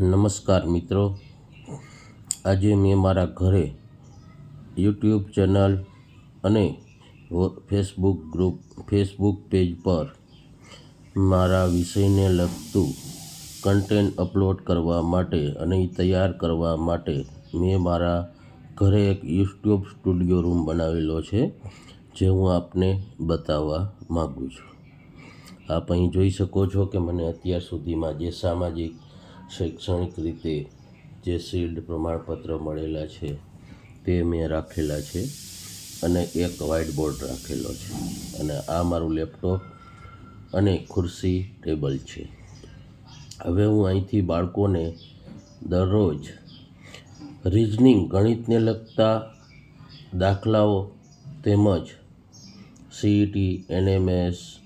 નમસ્કાર મિત્રો. આજે મેં મારા ઘરે યુટ્યુબ ચેનલ અને ફેસબુક ગ્રુપ, ફેસબુક પેજ પર મારા વિષયને લગતું કન્ટેન્ટ અપલોડ કરવા માટે અને તૈયાર કરવા માટે મેં મારા ઘરે એક યુટ્યુબ સ્ટુડિયો રૂમ બનાવેલો છે, જે હું આપને બતાવવા માગું છું. આપ અહીં જોઈ શકો છો કે મને અત્યાર સુધીમાં જે સામાજિક શૈક્ષણિક રીતે જે શિલ્ડ પ્રમાણપત્ર મળેલા છે, તે મેં રાખેલા છે અને એક વ્હાઇટ બોર્ડ રાખેલો છે. અને આ મારું લેપટોપ અને ખુરશી ટેબલ છે. હવે હું અહીંથી બાળકોને દરરોજ રિઝનિંગ ગણિતને લગતા દાખલાઓ તેમજ સીઈટી એનએમએસ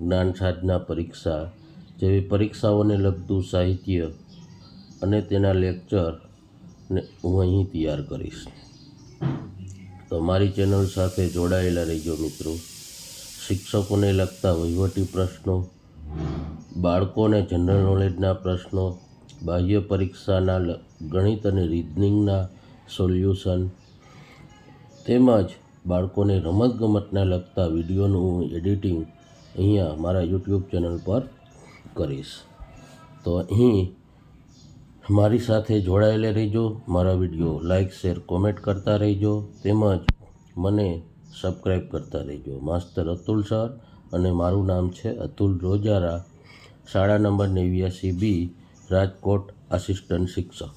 જ્ઞાન સાધના પરીક્ષા જેવી પરીક્ષાઓને લગતું સાહિત્ય અને તેના લેક્ચરને હું અહીં તૈયાર કરીશ. તો મારી ચેનલ સાથે જોડાયેલા રહેજો મિત્રો. શિક્ષકોને લગતા વહીવટી પ્રશ્નો, બાળકોને જનરલ નોલેજના પ્રશ્નો, બાહ્ય પરીક્ષાના ગણિત અને રીઝનિંગના સોલ્યુશન, તેમજ બાળકોને રમતગમતના લગતા વિડીયોનું હું એડિટિંગ અહીંયા મારા યુટ્યુબ ચેનલ પર કરીશ. તો અહીં મારી સાથે જોડાયેલા રહેજો, મારા વીડિયો લાઇક શેર, કોમેન્ટ કરતા રહેજો, તેમજ મને સબસ્ક્રાઈબ કરતા રહેજો. માસ્તર અતુલ સર અને મારું નામ છે અતુલ રોજારા, શાળા નંબર નેવ્યાસી બી, રાજકોટ, આસિસ્ટન્ટ શિક્ષક.